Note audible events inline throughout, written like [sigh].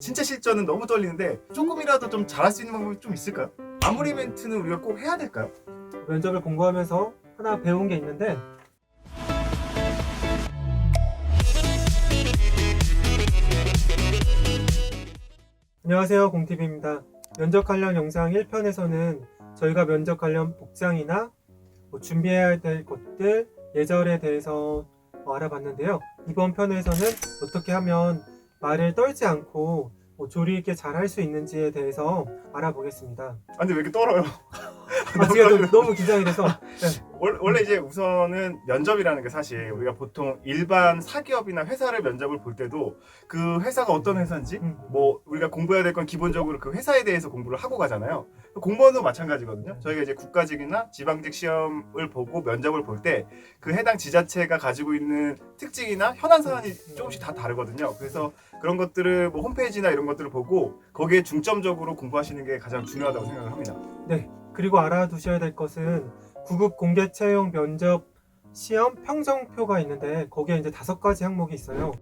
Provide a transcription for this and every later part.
진짜 실전은 너무 떨리는데 조금이라도 좀 잘할 수 있는 방법이 좀 있을까요? 아무리 멘트는 우리가 꼭 해야 될까요? 면접을 공부하면서 하나 배운 게 있는데 안녕하세요 공TV입니다 면접 관련 영상 1편에서는 저희가 면접 관련 복장이나 뭐 준비해야 될 것들 예절에 대해서 어, 알아봤는데요 이번 편에서는 어떻게 하면 말을 떨지 않고 뭐 조리 있게 잘 할 수 있는지에 대해서 알아보겠습니다. 아 근데 왜 이렇게 떨어요? 아, 제가 [laughs] 너무, 너무 긴장이 돼서. 월- 원래 이제 우선은 면접이라는 게 사실 우리가 보통 일반 사기업이나 회사를 면접을 볼 때도 그 회사가 어떤 회사인지 음. 뭐 우리가 공부해야 될 건 기본적으로 그 회사에 대해서 공부를 하고 가잖아요. 공무원도 마찬가지거든요. 저희가 이제 국가직이나 지방직 시험을 보고 면접을 볼 때 그 해당 지자체가 가지고 있는 특징이나 현안 사안이 조금씩 다 다르거든요. 그래서 그런 것들을 뭐 홈페이지나 이런 것들을 보고 거기에 중점적으로 공부하시는 게 가장 중요하다고 생각을 합니다. 그리고 알아두셔야 될 것은 구급 공개 채용 면접 시험 평정표가 있는데 거기에 이제 다섯 가지 항목이 있어요.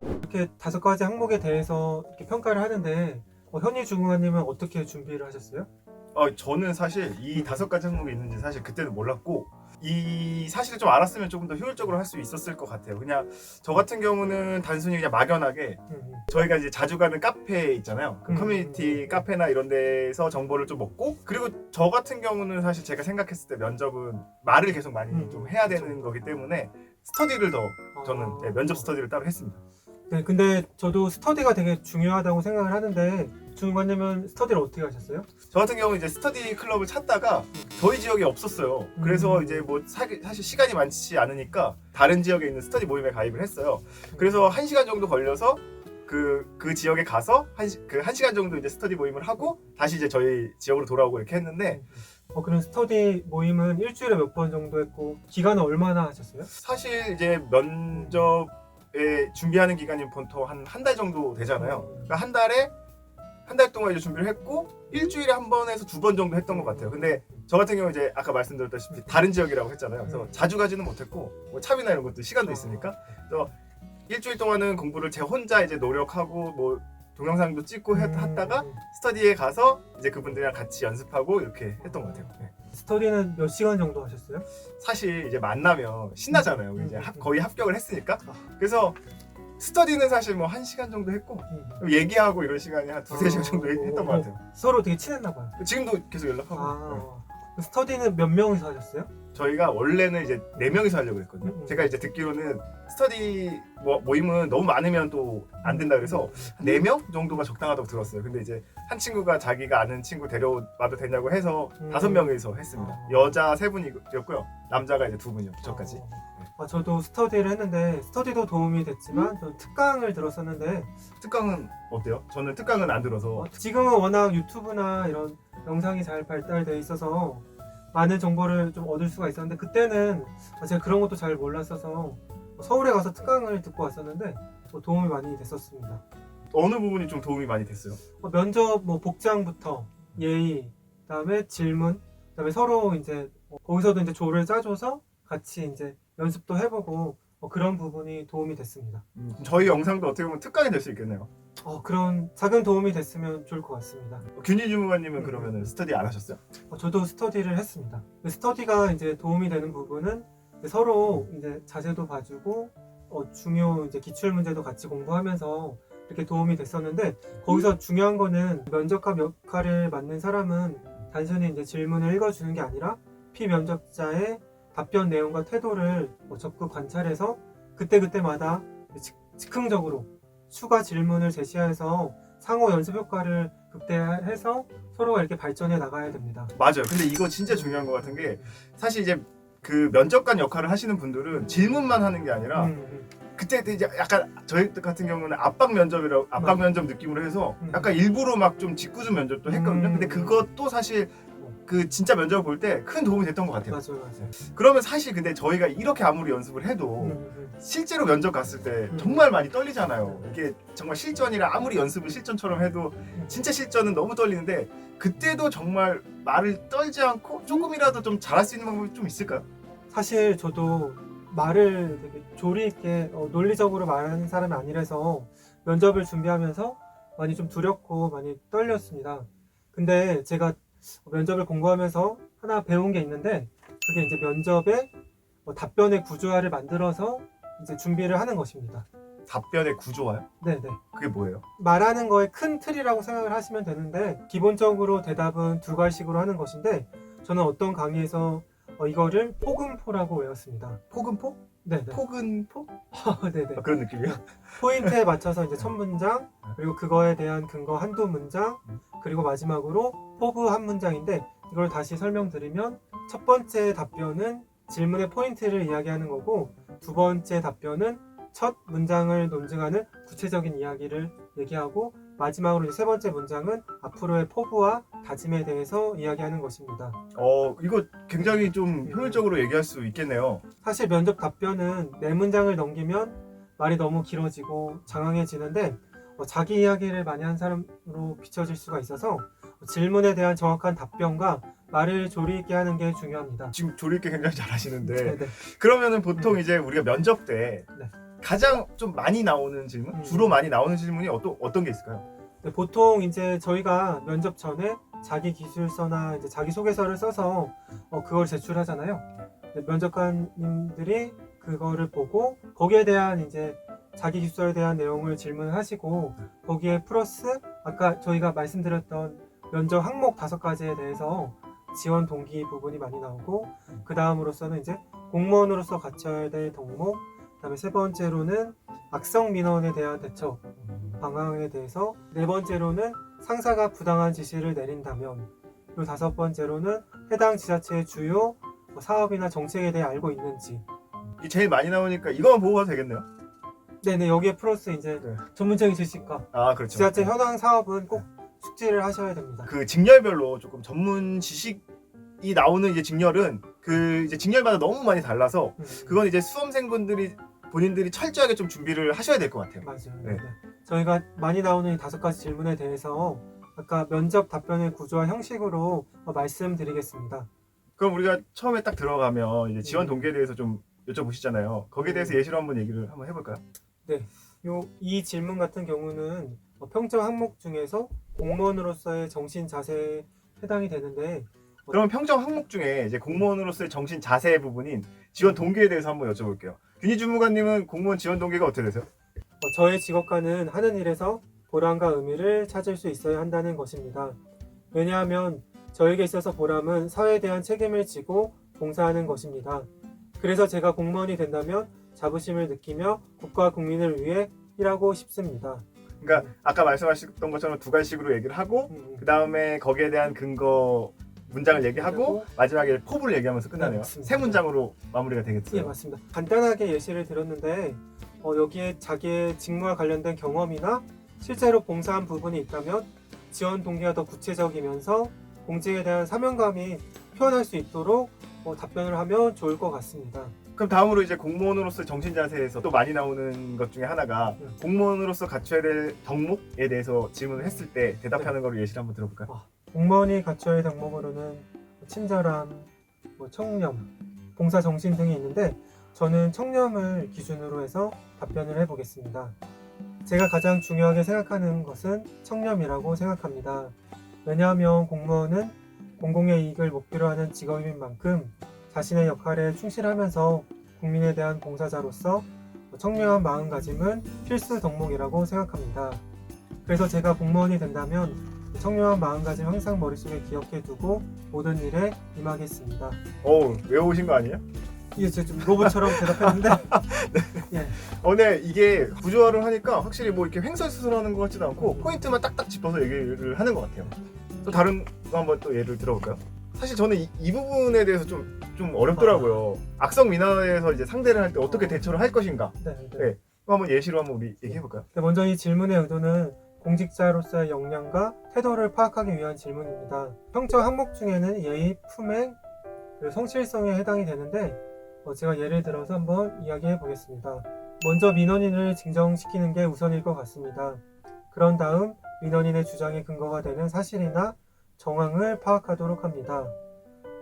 이렇게 다섯 가지 항목에 대해서 이렇게 평가를 하는데 어, 현희 주무관님은 어떻게 준비를 하셨어요? 어, 저는 사실 이 다섯 가지 항목이 있는지 사실 그때는 몰랐고 이 사실을 좀 알았으면 조금 더 효율적으로 할 수 있었을 것 같아요. 그냥 저 같은 경우는 단순히 그냥 막연하게 음, 저희가 이제 자주 가는 카페 있잖아요. 그 음, 커뮤니티 음. 카페나 이런 데서 정보를 좀 먹고 그리고 저 같은 경우는 사실 제가 생각했을 때 면접은 말을 계속 많이 음, 좀 해야 되는. 거기 때문에 스터디를 더 저는 아. 네, 면접 스터디를 따로 했습니다. 네, 근데 저도 스터디가 되게 중요하다고 생각을 하는데 주무관님은 스터디를 어떻게 하셨어요? 저 같은 경우는 이제 스터디 클럽을 찾다가 저희 지역에 없었어요. 그래서 음. 이제 뭐 사, 실 시간이 많지 않으니까 다른 지역에 있는 스터디 모임에 가입을 했어요. 그래서 한 시간 정도 걸려서 그, 그 지역에 가서 한, 시, 그 한 시간 정도 이제 스터디 모임을 하고 다시 이제 저희 지역으로 돌아오고 이렇게 했는데 어, 그럼 스터디 모임은 일주일에 몇 번 정도 했고 기간은 얼마나 하셨어요? 사실 이제 면접 에 준비하는 기간이 보통 한 한 달 정도 되잖아요. 그러니까 한 달에 한 달 동안 이제 준비를 했고 일주일에 한 번에서 두 번 정도 했던 것 같아요. 근데 저 같은 경우 이제 아까 말씀드렸다시피 다른 지역이라고 했잖아요. 그래서 자주 가지는 못했고 뭐 차비나 이런 것도 시간도 있으니까 그래서 일주일 동안은 공부를 제 혼자 이제 노력하고 뭐 동영상도 찍고 해- 했다가 음, 스터디에 가서 이제 그분들이랑 같이 연습하고 이렇게 했던 것 같아요. 네. 스터디는 몇 시간 정도 하셨어요? 사실 이제 만나면 신나잖아요. 음, 이제 음, 합- 음. 거의 합격을 했으니까. 아. 그래서 스터디는 사실 뭐 한 시간 정도 했고 음. 얘기하고 이런 시간이 한 두세 시간 어, 정도 했- 했던 것 어, 같아요. 서로 되게 친했나 봐요. 지금도 계속 연락하고. 네. 아, 스터디는 몇 명이서 하셨어요? 저희가 원래는 이제 네 명이서 하려고 했거든요. 음. 제가 이제 듣기로는 스터디 모, 모임은 너무 많으면 또 안 된다 그래서 한네명 정도가 적당하다고 들었어요. 근데 이제 한 친구가 자기가 아는 친구 데려와도 되냐고 해서 음. 다섯 명이서 했습니다. 아. 여자 세 분이었고요. 남자가 이제 두 분이요. 저까지. 어, 아, 저도 스터디를 했는데 스터디도 도움이 음. 됐지만 저는 특강을 들었었는데 특강은 어때요? 저는 특강은 안 들어서 어, 지금은 워낙 유튜브나 이런 영상이 잘 발달돼 있어서 많은 정보를 좀 얻을 수가 있었는데 그때는 제가 그런 것도 잘 몰랐어서 서울에 가서 특강을 듣고 왔었는데 뭐 도움이 많이 됐었습니다. 어느 부분이 좀 도움이 많이 됐어요? 어, 면접 뭐 복장부터 예의, 그다음에 질문, 그다음에 서로 이제 어, 거기서도 이제 조를 짜줘서 같이 이제 연습도 해보고 어, 그런 부분이 도움이 됐습니다. 저희 영상도 어떻게 보면 특강이 될 수 있겠네요. 어, 그런 작은 도움이 됐으면 좋을 것 같습니다. 균희 주무관님은 음. 그러면 스터디 안 하셨어요? 어, 저도 스터디를 했습니다. 그 스터디가 이제 도움이 되는 부분은 이제 서로 이제 자세도 봐주고 어, 중요 이제 기출 문제도 같이 공부하면서 이렇게 도움이 됐었는데 거기서 중요한 거는 면접관 역할을 맡는 사람은 단순히 이제 질문을 읽어주는 게 아니라 피면접자의 답변 내용과 태도를 뭐 적극 관찰해서 그때그때마다 즉- 즉흥적으로 추가 질문을 제시해서 상호 연습 효과를 극대화해서 서로가 이렇게 발전해 나가야 됩니다. 맞아요. 근데 이거 진짜 중요한 것 같은 게 사실 이제 그 면접관 역할을 하시는 분들은 질문만 하는 게 아니라 음, 음. 그때 이제 약간 저희 같은 경우는 압박 면접이라고 압박 맞아. 면접 느낌으로 해서 음. 약간 일부러 막 좀 짓궂은 면접도 했거든요. 음. 근데 그것도 사실 그 진짜 면접을 볼 때 큰 도움이 됐던 것 같아요. 맞아요, 맞아요. 그러면 사실 근데 저희가 이렇게 아무리 연습을 해도 음, 음, 실제로 면접 갔을 때 음. 정말 많이 떨리잖아요. 이게 정말 실전이라 아무리 연습을 실전처럼 해도 음. 진짜 실전은 너무 떨리는데 그때도 정말 말을 떨지 않고 조금이라도 좀 잘할 수 있는 방법이 좀 있을까요? 사실 저도 말을 되게 조리 있게 어, 논리적으로 말하는 사람이 아니라서 면접을 준비하면서 많이 좀 두렵고 많이 떨렸습니다. 근데 제가 면접을 공부하면서 하나 배운 게 있는데 그게 이제 면접의 어, 답변의 구조화를 만들어서 이제 준비를 하는 것입니다. 답변의 구조화요? 네네. 그게 뭐예요? 말하는 거의 큰 틀이라고 생각을 하시면 되는데 기본적으로 대답은 두 가지식으로 하는 것인데 저는 어떤 강의에서 어, 이거를 포금포라고 외웠습니다. 포근포? 네 네. 포근포? 네네. [laughs] 아, 그런 느낌이요? 포인트에 맞춰서 이제 첫 문장 그리고 그거에 대한 근거 한두 문장 그리고 마지막으로 포부 한 문장인데 이걸 다시 설명드리면 첫 번째 답변은 질문의 포인트를 이야기하는 거고 두 번째 답변은 첫 문장을 논증하는 구체적인 이야기를 얘기하고 마지막으로 이제 세 번째 문장은 앞으로의 포부와 다짐에 대해서 이야기하는 것입니다. 어, 이거 굉장히 좀 효율적으로 얘기할 수 있겠네요. 사실 면접 답변은 네 문장을 넘기면 말이 너무 길어지고 장황해지는데 어, 자기 이야기를 많이 한 사람으로 비춰질 수가 있어서 질문에 대한 정확한 답변과 말을 조리 있게 하는 게 중요합니다. 지금 조리 있게 굉장히 잘하시는데 네네. 그러면은 보통 이제 우리가 면접 때 네. 가장 좀 많이 나오는 질문, 음. 주로 많이 나오는 질문이 어떤 어떤 게 있을까요? 네, 보통 이제 저희가 면접 전에 자기 기술서나 이제 자기 소개서를 써서 어, 그걸 제출하잖아요. 네, 면접관님들이 그거를 보고 거기에 대한 이제 자기 기술서에 대한 내용을 질문을 하시고 거기에 플러스 아까 저희가 말씀드렸던 면접 항목 다섯 가지에 대해서 지원 동기 부분이 많이 나오고 그 다음으로서는 이제 공무원으로서 갖춰야 될 덕목 그다음에 세 번째로는 악성 민원에 대한 대처 방향에 대해서 네 번째로는 상사가 부당한 지시를 내린다면 그리고 다섯 번째로는 해당 지자체의 주요 뭐 사업이나 정책에 대해 알고 있는지 이 제일 많이 나오니까 이거만 보고 가도 되겠네요. 네네 여기에 플러스 이제 네. 전문적인 지식과 아 그렇죠. 지자체 현황 사업은 꼭 숙지를 하셔야 됩니다. 그 직렬별로 조금 전문 지식이 나오는 이제 직렬은 그 이제 직렬마다 너무 많이 달라서 음, 그건 이제 수험생분들이 본인들이 철저하게 좀 준비를 하셔야 될 것 같아요. 맞아요. 네. 네. 저희가 많이 나오는 이 다섯 가지 질문에 대해서 아까 면접 답변의 구조와 형식으로 어, 말씀드리겠습니다. 그럼 우리가 처음에 딱 들어가면 이제 지원 음. 동기에 대해서 좀 여쭤보시잖아요. 거기에 대해서 예시로 한번 얘기를 한번 해볼까요? 요이 질문 같은 경우는 어, 평점 항목 중에서 공무원으로서의 정신 자세에 해당이 되는데 그러면 평점 항목 중에 이제 공무원으로서의 정신 자세 부분인 지원 동기에 대해서 한번 여쭤볼게요. 윤희 주무관님은 공무원 지원 동기가 어떻게 되세요? 어, 저의 직업과는 하는 일에서 보람과 의미를 찾을 수 있어야 한다는 것입니다. 왜냐하면 저에게 있어서 보람은 사회에 대한 책임을 지고 봉사하는 것입니다. 그래서 제가 공무원이 된다면 자부심을 느끼며 국가 국민을 위해 일하고 싶습니다. 그러니까 아까 말씀하셨던 것처럼 두 가지식으로 얘기를 하고 음, 그 다음에 거기에 대한 근거 문장을 얘기하고 마지막에 포부를 얘기하면서 끝나네요. 네, 맞습니다. 세 문장으로 마무리가 예, 되겠어요. 맞습니다. 간단하게 예시를 들었는데 어, 여기에 자기의 직무와 관련된 경험이나 실제로 봉사한 부분이 있다면 지원 동기가 더 구체적이면서 공직에 대한 사명감이 표현할 수 있도록 어, 답변을 하면 좋을 것 같습니다. 그럼 다음으로 이제 공무원으로서 정신 자세에서 또 많이 나오는 것 중에 하나가 음. 공무원으로서 갖춰야 될 덕목에 대해서 질문을 했을 때 대답하는 네. 거로 예시를 한번 들어볼까요? 공무원이 갖춰야 할 덕목으로는 친절함, 뭐 청렴, 봉사 정신 등이 있는데 저는 청렴을 기준으로 해서 답변을 해보겠습니다. 제가 가장 중요하게 생각하는 것은 청렴이라고 생각합니다. 왜냐하면 공무원은 공공의 이익을 목표로 하는 직업인 만큼 자신의 역할에 충실하면서 국민에 대한 봉사자로서 청렴한 마음가짐은 필수 덕목이라고 생각합니다. 그래서 제가 공무원이 된다면 청렴한 마음가짐 항상 머릿속에 기억해 두고 모든 일에 임하겠습니다. 어우 외우신 거 아니에요? 이게 제가 좀 로봇처럼 대답했는데 [laughs] 예, 어, 네 이게 구조화를 하니까 확실히 뭐 이렇게 횡설수설하는 것 같지도 않고 포인트만 딱딱 짚어서 얘기를 하는 것 같아요. 또 다른 거 한번 또 예를 들어볼까요? 사실 저는 이, 이 부분에 대해서 좀, 좀 어렵더라고요. 악성 민원에서 이제 상대를 할 때 어떻게 대처를 할 것인가. 네, 네. 네. 한번 예시로 한번 우리 얘기해볼까요? 네, 먼저 이 질문의 의도는 공직자로서의 역량과 태도를 파악하기 위한 질문입니다. 평점 항목 중에는 예의, 품행, 성실성에 해당이 되는데 어, 제가 예를 들어서 한번 이야기해 보겠습니다. 먼저 민원인을 진정시키는 게 우선일 것 같습니다. 그런 다음 민원인의 주장에 근거가 되는 사실이나 정황을 파악하도록 합니다.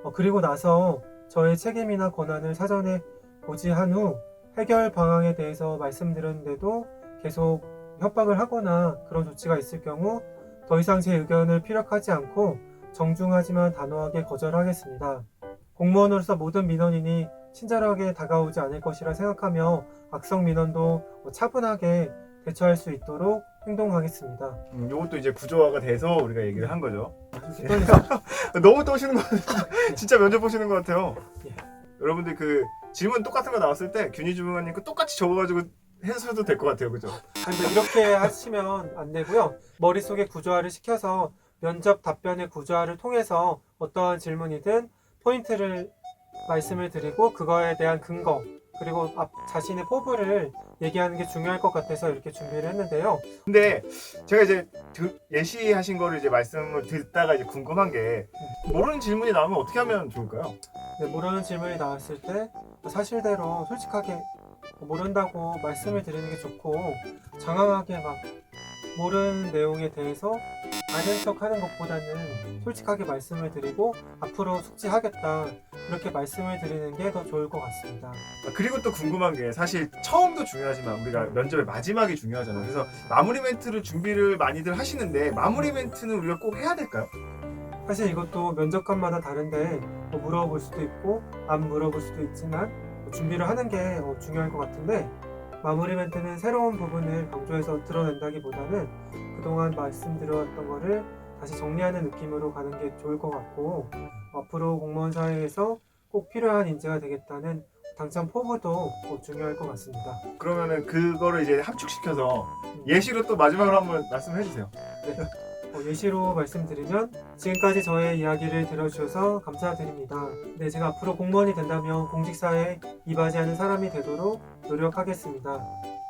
어, 그리고 나서 저의 책임이나 권한을 사전에 고지한 후 해결 방향에 대해서 말씀드렸는데도 계속 협박을 하거나 그런 조치가 있을 경우 더 이상 제 의견을 피력하지 않고 정중하지만 단호하게 거절하겠습니다. 공무원으로서 모든 민원인이 친절하게 다가오지 않을 것이라 생각하며 악성 민원도 차분하게 대처할 수 있도록 행동하겠습니다. 음, 이것도 이제 구조화가 돼서 우리가 얘기를 한 거죠. [laughs] 너무 떠시는 거 같아요. 진짜 면접 보시는 것 같아요. 예. 여러분들 그 질문 똑같은 거 나왔을 때 균희 주무관님 그 똑같이 적어가지고 해서도 될 것 같아요, 그죠? 근데 이렇게 하시면 안 되고요. 머릿속에 구조화를 시켜서 면접 답변의 구조화를 통해서 어떠한 질문이든 포인트를 말씀을 드리고 그거에 대한 근거 그리고 앞 자신의 포부를 얘기하는 게 중요할 것 같아서 이렇게 준비를 했는데요. 근데 제가 이제 그 예시하신 거를 이제 말씀을 듣다가 이제 궁금한 게 모르는 질문이 나오면 어떻게 하면 좋을까요? 네, 모르는 질문이 나왔을 때 사실대로 솔직하게 모른다고 말씀을 드리는 게 좋고 장황하게 막 모르는 내용에 대해서 아는 척 하는 것보다는 솔직하게 말씀을 드리고 앞으로 숙지하겠다 그렇게 말씀을 드리는 게 더 좋을 것 같습니다. 아, 그리고 또 궁금한 게 사실 처음도 중요하지만 우리가 면접의 마지막이 중요하잖아요. 그래서 마무리 멘트를 준비를 많이들 하시는데 마무리 멘트는 우리가 꼭 해야 될까요? 사실 이것도 면접관마다 다른데 뭐 물어볼 수도 있고 안 물어볼 수도 있지만 뭐 준비를 하는 게 어, 중요할 것 같은데 마무리 멘트는 새로운 부분을 강조해서 드러낸다기보다는 그동안 말씀드렸던 거를 다시 정리하는 느낌으로 가는 게 좋을 것 같고 앞으로 공무원 사회에서 꼭 필요한 인재가 되겠다는 당장 포부도 어, 중요할 것 같습니다. 그러면은 그거를 이제 합축시켜서 예시로 또 마지막으로 한번 말씀해 주세요. 어, 예시로 말씀드리면 지금까지 저의 이야기를 들어주셔서 감사드립니다. 네, 제가 앞으로 공무원이 된다면 공직사회에 이바지하는 사람이 되도록 노력하겠습니다.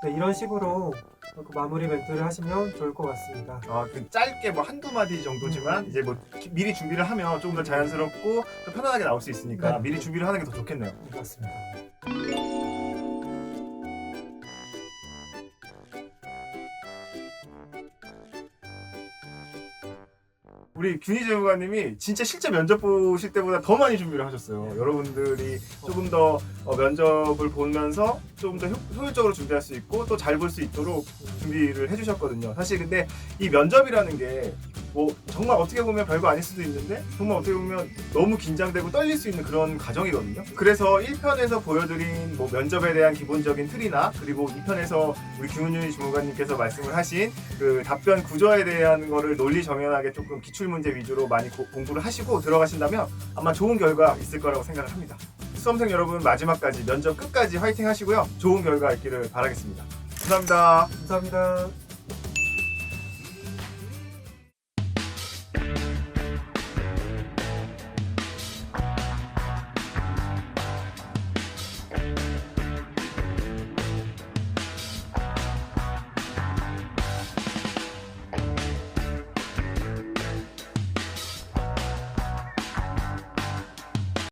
네, 이런 식으로 그 마무리 멘트를 하시면 좋을 것 같습니다. 아, 그 짧게 뭐 한두 마디 정도지만 이제 뭐 기- 미리 준비를 하면 조금 더 자연스럽고 또 편안하게 나올 수 있으니까 네. 미리 준비를 하는 게 더 좋겠네요. 네, 맞습니다. 우리 균희 재무관님이 진짜 실제 면접 보실 때보다 더 많이 준비를 하셨어요. 여러분들이 조금 더 어, 면접을 보면서 조금 더 효, 효율적으로 준비할 수 있고 또 잘 볼 수 있도록 준비를 해주셨거든요. 사실 근데 이 면접이라는 게 뭐 정말 어떻게 보면 별거 아닐 수도 있는데 정말 어떻게 보면 너무 긴장되고 떨릴 수 있는 그런 과정이거든요. 그래서 1편에서 보여드린 뭐 면접에 대한 기본적인 틀이나 그리고 2편에서 우리 김은윤 주무관님께서 말씀을 하신 그 답변 구조에 대한 거를 논리 정연하게 조금 기출 문제 위주로 많이 고- 공부를 하시고 들어가신다면 아마 좋은 결과 있을 거라고 생각을 합니다. 수험생 여러분 마지막까지 면접 끝까지 화이팅 하시고요. 좋은 결과 있기를 바라겠습니다. 감사합니다. 감사합니다.